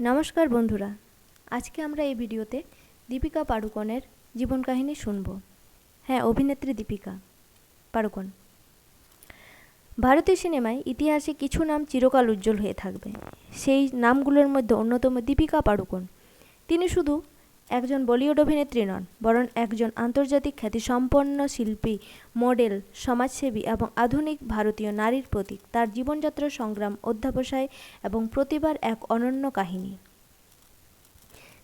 নমস্কার বন্ধুরা, আজকে আমরা এই ভিডিওতে দীপিকা পাড়ুকনের জীবন কাহিনী শুনব। হ্যাঁ অভিনেত্রী দীপিকা পাড়ুকন। ভারতীয় সিনেমায় ইতিহাসে কিছু নাম চিরকাল উজ্জ্বল হয়ে থাকবে। সেই নামগুলোর মধ্যে অন্যতম দীপিকা পাড়ুকন। তিনি শুধু একজন বলিউড অভিনেত্রী নন, বরং একজন আন্তর্জাতিক খ্যাতিসম্পন্ন শিল্পী, মডেল, সমাজসেবী এবং আধুনিক ভারতীয় নারীর প্রতীক। তার জীবনযাত্রার সংগ্রাম, অধ্যাবসায় এবং প্রতিভার এক অনন্য কাহিনী।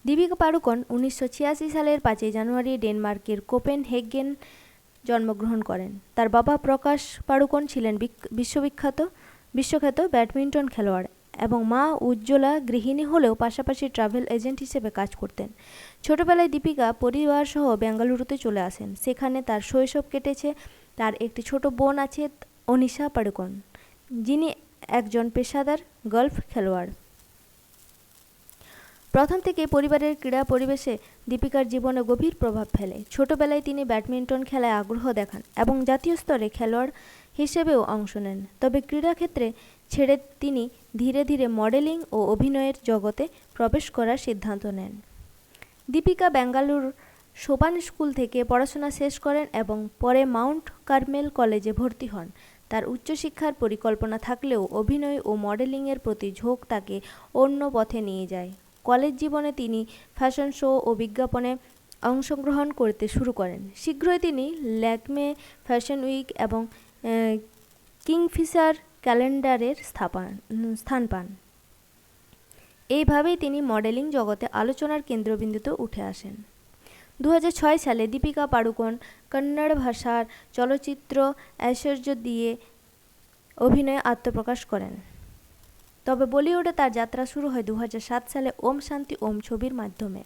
দীপিকা পাড়ুকোন উনিশশো সালের পাঁচই জানুয়ারি ডেনমার্কের কোপেন হেগেন জন্মগ্রহণ করেন। তার বাবা প্রকাশ পাড়ুকোন ছিলেন বিশ্ববিখ্যাত বিশ্বখ্যাত ব্যাডমিন্টন খেলোয়াড়। এবং মা উজ্জ্বলা গৃহিণী হলেও পাশাপাশি ট্রাভেল এজেন্ট হিসেবে কাজ করতেন। ছোটবেলায় দীপিকা পরিবারসহ বেঙ্গালুরুতে চলে আসেন। সেখানে তার শৈশব কেটেছে। তার একটি ছোট বোন আছে, অনিশা পাড়ুকন, যিনি একজন পেশাদার গল্ফ খেলোয়াড়। প্রথম থেকে পরিবারের ক্রীড়া পরিবেশে দীপিকার জীবনে গভীর প্রভাব ফেলে। ছোটবেলায় তিনি ব্যাডমিন্টন খেলায় আগ্রহ দেখান এবং জাতীয় স্তরে খেলোয়াড় হিসেবেও অংশ নেন। তবে ক্রীড়াক্ষেত্রে ছেড়ে তিনি ধীরে ধীরে মডেলিং ও অভিনয়ের জগতে প্রবেশ করার সিদ্ধান্ত নেন। দীপিকা বেঙ্গালুর সোপান স্কুল থেকে পড়াশোনা শেষ করেন এবং পরে মাউন্ট কার্মেল কলেজে ভর্তি হন। তার উচ্চশিক্ষার পরিকল্পনা থাকলেও অভিনয় ও মডেলিংয়ের প্রতি ঝোঁক তাকে অন্য পথে নিয়ে যায়। কলেজ জীবনে তিনি ফ্যাশন শো ও বিজ্ঞাপনে অংশগ্রহণ করতে শুরু করেন। শীঘ্রই তিনি ল্যাকমে ফ্যাশন উইক এবং কিংফিশার ক্যালেন্ডারের স্থাপান স্থান পান। এইভাবেই তিনি মডেলিং জগতে আলোচনার কেন্দ্রবিন্দুতে উঠে আসেন। দু হাজার ছয় সালে দীপিকা পাড়ুকোন কন্নড় ভাষার চলচ্চিত্র ঐশ্বর্য দিয়ে অভিনয়ে আত্মপ্রকাশ করেন। তবে বলিউডে তার যাত্রা শুরু হয় দু হাজার সাত সালে ওম শান্তি, ওম ছবির মাধ্যমে।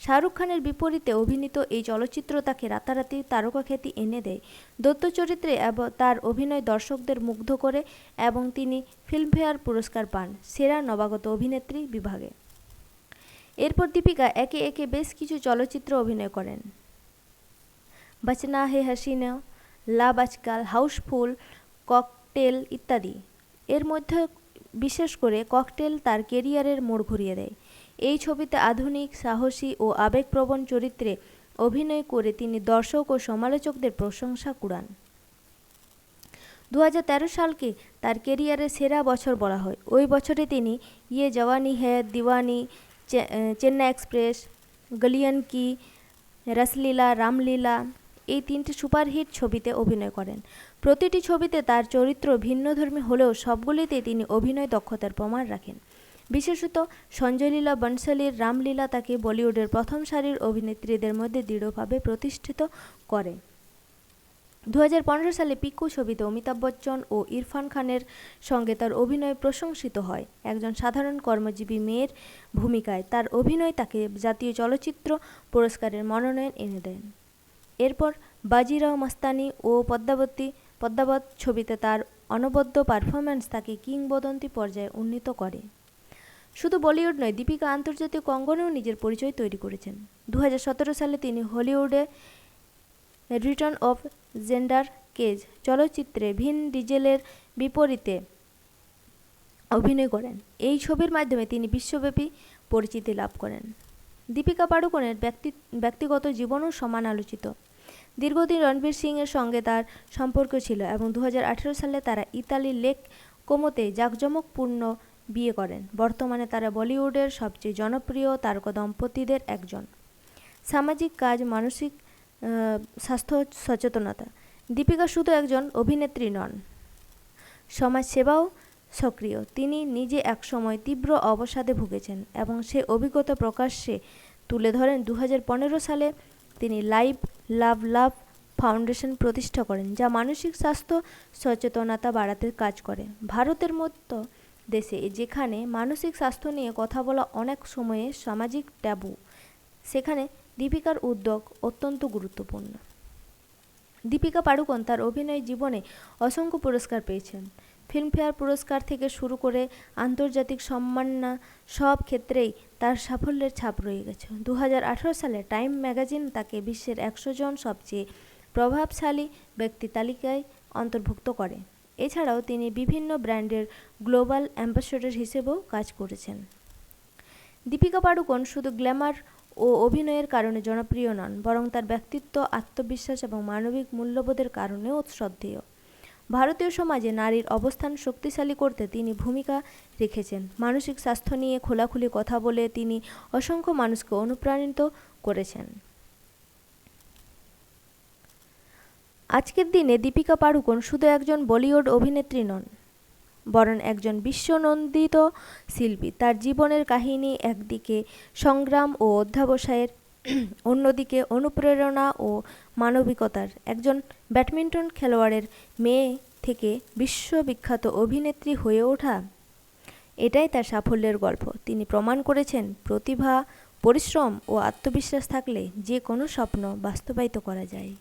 শাহরুখ খানের বিপরীতে অভিনীত এই চলচ্চিত্র তাকে রাতারাতি তারকাখ্যাতি এনে দেয়। দত্ত চরিত্রে এবং, তার অভিনয় দর্শকদের মুগ্ধ করে এবং তিনি ফিল্মফেয়ার পুরস্কার পান সেরা নবাগত অভিনেত্রী বিভাগে। এরপর দীপিকা একে একে বেশ কিছু চলচ্চিত্র অভিনয় করেন। বাচনা হে হাসিনা লাভ আজকাল হাউসফুল, ককটেল ইত্যাদি। এর মধ্যে বিশেষ করে ককটেল তার কেরিয়ারের মোড় ঘুরিয়ে দেয়। এই ছবিতে আধুনিক, সাহসী ও আবেগপ্রবণ চরিত্রে অভিনয় করে তিনি দর্শক ও সমালোচকদের প্রশংসা কুড়ান। দু হাজার তেরো সালকে তার কেরিয়ারের সেরা বছর বলা হয়। ওই বছরে তিনি ইয়ে জওয়ানি হ্যাঁ দিওয়ানি চেন্নাই এক্সপ্রেস, গলিয়ান কি, রসলীলা, রামলীলা এই তিনটি সুপারহিট ছবিতে অভিনয় করেন। প্রতিটি ছবিতে তার চরিত্র ভিন্নধর্মী হলেও সবগুলিতে তিনি অভিনয় দক্ষতার প্রমাণ রাখেন। বিশেষত সঞ্জয়লীলা বনশালীর রামলীলা তাকে বলিউডের প্রথম সারির অভিনেত্রীদের মধ্যে দৃঢ়ভাবে প্রতিষ্ঠিত করে। দু হাজার পনেরো সালে পিকু ছবিতে অমিতাভ বচ্চন ও ইরফান খানের সঙ্গে তার অভিনয় প্রশংসিত হয়। একজন সাধারণ কর্মজীবী মেয়ের ভূমিকায় তার অভিনয় তাকে জাতীয় চলচ্চিত্র পুরস্কারের মনোনয়ন এনে দেন। এরপর বাজিরাও মাস্তানি ও পদ্মাবতী, পদ্মাবত ছবিতে তার অনবদ্য পারফরম্যান্স তাকে কিংবদন্তি পর্যায়ে উন্নীত করে। শুধু বলিউড নয়, দীপিকা আন্তর্জাতিক অঙ্গনেও নিজের পরিচয় তৈরি করেছেন। দু হাজার সতেরো সালে তিনি হলিউডে রিটার্ন অফ জেন্ডার কেজ চলচ্চিত্রে ভিন ডিজেলের বিপরীতে অভিনয় করেন। এই ছবির মাধ্যমে তিনি বিশ্বব্যাপী পরিচিতি লাভ করেন। দীপিকা পাড়ুকোনের ব্যক্তি, ব্যক্তিগত জীবনও সমান আলোচিত। দীর্ঘদিন রণবীর সিংয়ের সঙ্গে তার সম্পর্ক ছিল এবং দু হাজার আঠেরো সালে তারা ইতালির লেক কোমোতে জাঁকজমকপূর্ণ বিয়ে করেন। বর্তমানে তারা বলিউডের সবচেয়ে জনপ্রিয় তারকা দম্পতিদের একজন। সামাজিক কাজ, মানসিক স্বাস্থ্য, সচেতনতা। দীপিকা শুধু একজন অভিনেত্রী নন। সমাজসেবাও সক্রিয়। তিনি নিজে একসময় তীব্র অবসাদে ভুগেছেন এবং সে অভিজ্ঞতা প্রকাশ্যে তুলে ধরেন দু হাজার পনেরো সালে তিনি লাইভ লাভ লাভ ফাউন্ডেশন প্রতিষ্ঠা করেন, যা মানসিক স্বাস্থ্য সচেতনতা বাড়াতে কাজ করে। ভারতের মতো দেশে যেখানে মানসিক স্বাস্থ্য নিয়ে কথা বলা অনেক সময়ে সামাজিক ট্যাবু, সেখানে দীপিকার উদ্যোগ অত্যন্ত গুরুত্বপূর্ণ। দীপিকা পাড়ুকোন তার অভিনয় জীবনে অসংখ্য পুরস্কার পেয়েছেন। ফিল্মফেয়ার পুরস্কার থেকে শুরু করে আন্তর্জাতিক সম্মাননা সব ক্ষেত্রেই তার সাফল্যের ছাপ রয়ে গেছে। দু হাজার আঠেরো সালে টাইম ম্যাগাজিন তাকে বিশ্বের একশো জন সবচেয়ে প্রভাবশালী ব্যক্তি তালিকায় অন্তর্ভুক্ত করে। এছাড়াও তিনি বিভিন্ন ব্র্যান্ডের গ্লোবাল অ্যাম্বাসেডর হিসেবেও কাজ করেছেন। দীপিকা পাড়ুকোন শুধু গ্ল্যামার ও অভিনয়ের কারণে জনপ্রিয় নন, বরং তার ব্যক্তিত্ব, আত্মবিশ্বাস এবং মানবিক মূল্যবোধের কারণেও শ্রদ্ধেয়। ভারতীয় সমাজে নারীর অবস্থান শক্তিশালী করতে তিনি ভূমিকা রেখেছেন। মানসিক স্বাস্থ্য নিয়ে খোলাখুলি কথা বলে তিনি অসংখ্য মানুষকে অনুপ্রাণিত করেছেন। আজকের দিনে দীপিকা পাড়ুকোন শুধু একজন বলিউড অভিনেত্রী নন, বরং একজন বিশ্বনন্দিত শিল্পী। তার জীবনের কাহিনী একদিকে সংগ্রাম ও অধ্যাবসায়ের, অন্যদিকে অনুপ্রেরণা ও মানবিকতার। একজন ব্যাডমিন্টন খেলোয়াড়ের মেয়ে থেকে বিশ্ববিখ্যাত অভিনেত্রী হয়ে ওঠা, এটাই তার সাফল্যের গল্প। তিনি প্রমাণ করেছেন, প্রতিভা, পরিশ্রম ও আত্মবিশ্বাস থাকলে যে কোনো স্বপ্ন বাস্তবায়িত করা যায়।